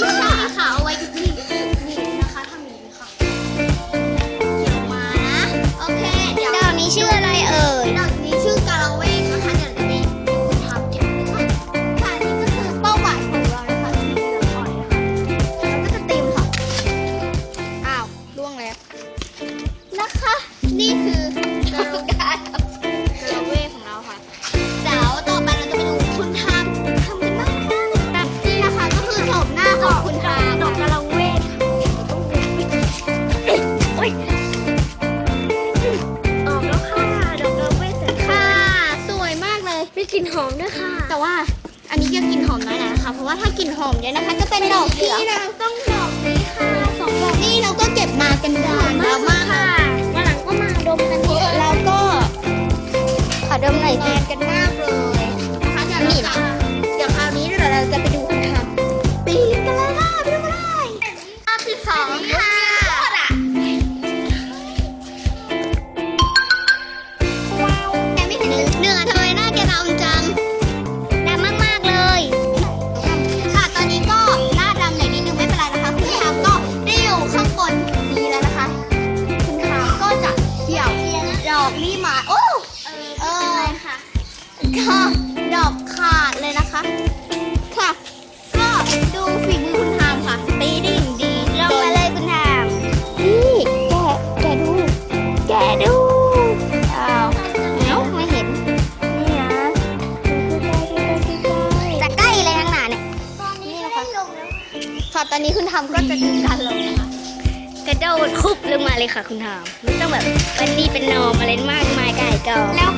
ใช่ค่ะ เอาไว้ที่นี่นะคะทำางนี้ค่ะเขียนมานะ โอเค เดี๋ยวดอกนี้ชื่ออะไรเอ่ยดอกนี้ชื่อกาละเวกนะคะเดี๋ยวจะได้ทำเก็บนว้คะค่ะนี่ก็คือเป้าหมายของเรานะคะที่มีละครนะคะแล้วก็จะเต็มค่ะ อ้าวล่วงแล้วนะคะ นี่คือ มากเลยมีกลิ่นหอมด้วยค่ะ แต่ว่าอันนี้จะกลิ่นหอมน้อยหน่อยนะคะ เพราะว่าถ้ากลิ่นหอมเยอะนะคะ จะเป็นดอกที่เราต้องดอกนี้ค่ะสองดอกนี่เราก็เก็บมากันนานแล้วมากเลยวันหลังก็มาดมกันเยอะแล้วก็ขอดมหน่อยสิกันมากเลยนะคะเดี๋ยวเราจะเดี๋ยวคราวนี้เดี๋ยวเราจะไป ก็ดอกขาดเลยนะคะ ค่ะ ก็ดูฝีมือคุณทามค่ะตีได้อย่างดีลงมาเลยคุณทามนี่แกแกดู แกดูอ้าวเอ้าไม่เห็น นี่นะแต่ใกล้เลยทั้งหนาเนี่ยนี่นะคะค่ะตอนนี้คุณทำก็จะดูการลงนะคะกระโดดคุบลงมาเลยค่ะคุณทามไม่ต้องแบบเป็นนี่เป็นนอมอะไรมากมายไก่กอแล้วข้าง